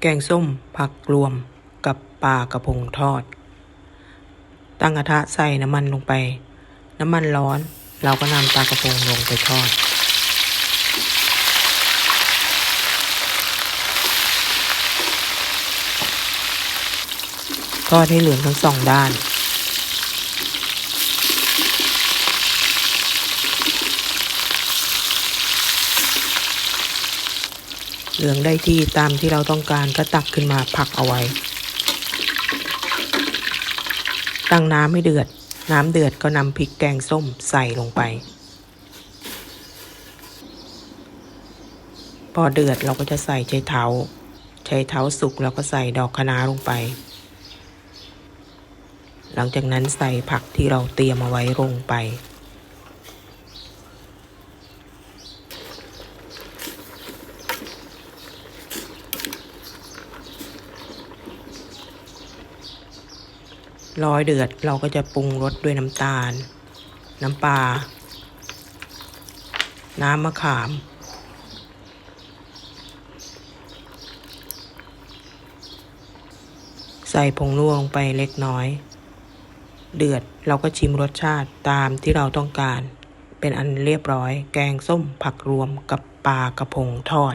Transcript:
แกงส้มผักรวมกับปลากระพงทอด ตั้งกระทะใส่น้ำมันลงไป น้ำมันร้อน เราก็นำปลากระพงลงไปทอด ทอดให้เหลืองทั้งสองด้าน เหลืองได้ที่ตามที่เราต้องการก็ตักขึ้นมาผักเอาไว้ ตั้งน้ำให้เดือด น้ำเดือดก็นำพริกแกงส้มใส่ลงไป พอเดือดเราก็จะใส่ใช้เท้าใช้เท้าสุกเราก็ใส่ดอกคะน้าลงไป หลังจากนั้นใส่ผักที่เราเตรียมเอาไว้ลงไป ร้อยเดือดเราก็จะปรุงรสด้วยน้ำตาล น้ำปลา น้ำมะขาม ใส่ผงนัวลงไปเล็กน้อย เดือดเราก็ชิมรสชาติตามที่เราต้องการ เป็นอันเรียบร้อย แกงส้มผักรวมกับปลากระพงทอด